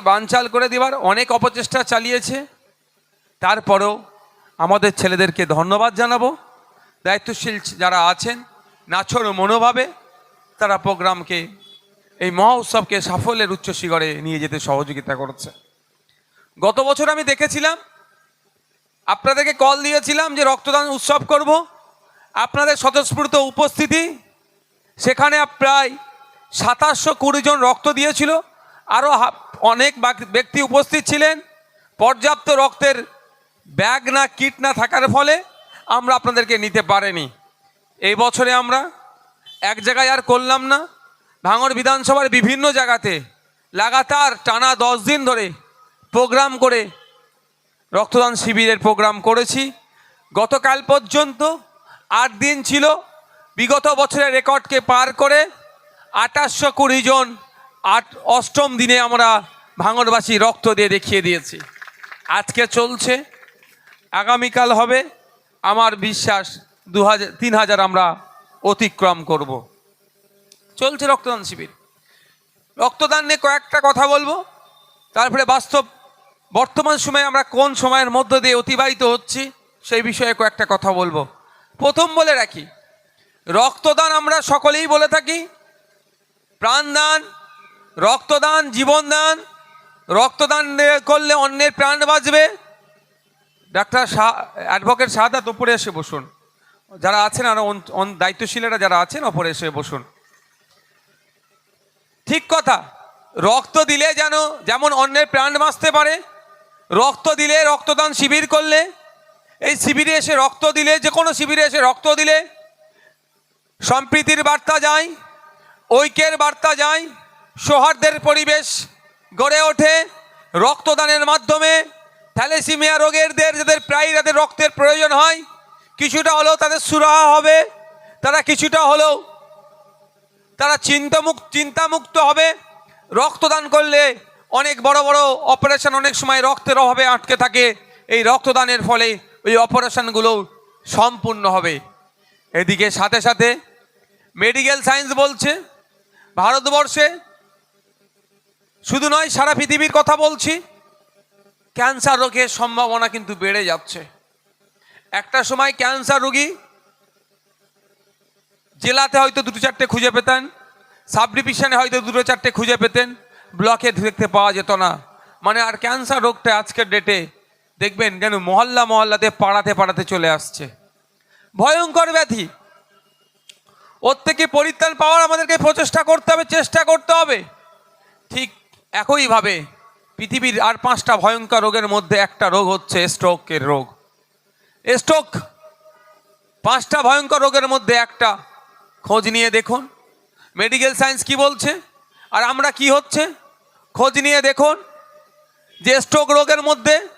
বানচাল করে দেওয়ার অনেক অপচেষ্টা চালিয়েছে। তারপরও আমাদের ছেলেদেরকে ধন্যবাদ জানাব। দায়িত্বশীল যারা আছেন, নাছর মনোভাবে তারা প্রোগ্রামকে, এই মহোৎসবকে সাফল্যের উচ্চ শিখরে নিয়ে যেতে সহযোগিতা করছে। গত বছর আমি দেখেছিলাম, আপনাদেরকে কল দিয়েছিলাম যে রক্তদান উৎসব করব। আপনাদের স্বতঃস্ফূর্ত উপস্থিতি, সেখানে প্রায় সাতাশশো কুড়ি জন রক্ত দিয়েছিল। আরও অনেক ব্যক্তি উপস্থিত ছিলেন। পর্যাপ্ত রক্তের ব্যাগ না, কিট না থাকার ফলে আমরা আপনাদেরকে নিতে পারিনি। এই বছরে আমরা এক জায়গায় আর করলাম না। ভাঙড় বিধানসভার বিভিন্ন জায়গাতে লাগাতার টানা দশ দিন ধরে প্রোগ্রাম করে রক্তদান শিবিরের প্রোগ্রাম করেছি। গতকাল পর্যন্ত আট দিন ছিল। বিগত বছরের রেকর্ডকে পার করে আঠাশশো কুড়ি জন আট অষ্টম দিনে আমরা ভাঙড়বাসী রক্ত দিয়ে দেখিয়ে দিয়েছি। আজকে চলছে। আগামীকাল হবে। আমার বিশ্বাস দু হাজার তিন হাজার আমরা অতিক্রম করব। চলছে রক্তদান শিবির। রক্তদান নিয়ে কয়েকটা কথা বলব। তারপরে বাস্তব বর্তমান সময়ে আমরা কোন সময়ের মধ্য দিয়ে অতিবাহিত হচ্ছি, সেই বিষয়ে কয়েকটা কথা বলব। প্রথম বলে রাখি, রক্তদান আমরা সকলেই বলে থাকি। প্রাণদান রক্তদান, জীবনদান, রক্তদান করলে অন্যের প্রাণ বাঁচবে। ডাক্তার শাহ, অ্যাডভোকেট শাহাদাত, ওপরে এসে বসুন। যারা আছেন, আর দায়িত্বশীলেরা যারা আছেন, ওপরে এসে বসুন। ঠিক কথা, রক্ত দিলে যেন, যেমন অন্যের প্রাণ বাঁচতে পারে, রক্ত দিলে রক্তদান শিবির করলে, এই শিবিরে এসে রক্ত দিলে, যে কোনো শিবিরে এসে রক্ত দিলে, সম্প্রীতির বার্তা যায়, ঐক্যের বার্তা যায় সৌহার্দ্যের পরিবেশ গড়ে ওঠে রক্তদানের মাধ্যমে। থ্যালেসিমিয়া রোগেরদের যাদের প্রায় যাদের রক্তের প্রয়োজন হয়, কিছুটা হলেও তাদের সুরাহা হবে, তারা কিছুটা হলেও তারা চিন্তামুক, চিন্তামুক্ত হবে। রক্তদান করলে অনেক বড় বড় অপারেশন অনেক সময় রক্তের অভাবে আটকে থাকে। এই রক্তদানের ফলে ওই অপারেশনগুলো সম্পূর্ণ হবে। এদিকে সাথে সাথে মেডিকেল সায়েন্স বলছে, ভারতবর্ষে শুধু নয়, সারা পৃথিবীর কথা বলছি, ক্যান্সার রোগের সম্ভাবনা কিন্তু বেড়ে যাচ্ছে। একটা সময় ক্যান্সার রোগী জেলাতে হয়তো দুটো চারটে খুঁজে পেতেন সাব ডিভিশনে হয়তো দুটো চারটে খুঁজে পেতেন, ব্লকে দেখতে পাওয়া যেত না। মানে আর ক্যান্সার রোগটা আজকের ডেটে দেখবেন যেন মহল্লা মহল্লাতে পাড়াতে পাড়াতে চলে আসছে। ভয়ঙ্কর ব্যাধি। ওর থেকে পরিত্রাণ পাওয়ার আমাদেরকে প্রচেষ্টা করতে হবে, চেষ্টা করতে হবে। ঠিক একইভাবে পৃথিবীর আর পাঁচটা ভয়ঙ্কর রোগের মধ্যে একটা রোগ হচ্ছে স্ট্রোকের রোগ। স্ট্রোক পাঁচটা ভয়ঙ্কর রোগের মধ্যে একটা। খোঁজ নিয়ে দেখুন। মেডিকেল সায়েন্স কি বলছে? আর আমরা কি হচ্ছে? খোঁজ নিয়ে দেখুন যে স্ট্রোক রোগের মধ্যে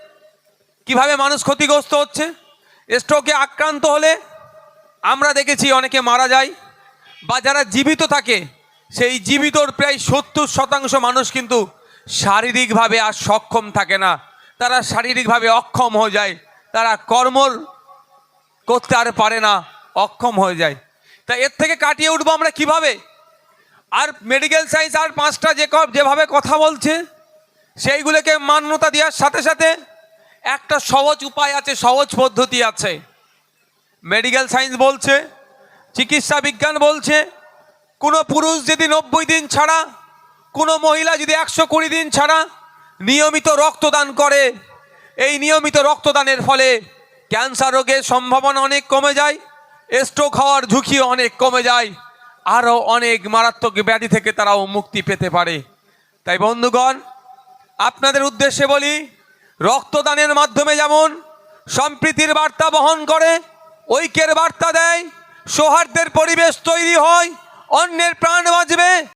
কীভাবে মানুষ ক্ষতিগ্রস্ত হচ্ছে। স্ট্রোকে আক্রান্ত হলে আমরা দেখেছি অনেকে মারা যায় বা যারা জীবিত থাকে সেই জীবিতর প্রায় সত্তর শতাংশ মানুষ কিন্তু শারীরিকভাবে আর সক্ষম থাকে না। তারা শারীরিকভাবে অক্ষম হয়ে যায়। তারা কর্মর করতে আর পারে না, অক্ষম হয়ে যায়। তা এর থেকে কাটিয়ে উঠবো আমরা কীভাবে? আর মেডিকেল সায়েন্স আর পাঁচটা যে যেভাবে কথা বলছে, সেইগুলোকে মান্যতা দেওয়ার সাথে সাথে একটা সহজ উপায় আছে, সহজ পদ্ধতি আছে। মেডিকেল সায়েন্স বলছে, চিকিৎসা বিজ্ঞান বলছে কোনো পুরুষ যদি নব্বই দিন ছাড়া, কোনো মহিলা যদি একশো কুড়ি দিন ছাড়া নিয়মিত রক্তদান করে, এই নিয়মিত রক্তদানের ফলে ক্যান্সার রোগের সম্ভাবনা অনেক কমে যায় স্ট্রোক হওয়ার ঝুঁকি অনেক কমে যায়, আরও অনেক মারাত্মক ব্যাধি থেকে তারাও মুক্তি পেতে পারে। তাই বন্ধুগণ, আপনাদের উদ্দেশ্যে বলি, রক্তদানের মাধ্যমে যেমন সম্প্রীতির বার্তা বহন করে, ঐক্যের বার্তা দেয়, সৌহার্দ্যের পরিবেশ তৈরি হয় অন্যের প্রাণ বাঁচবে।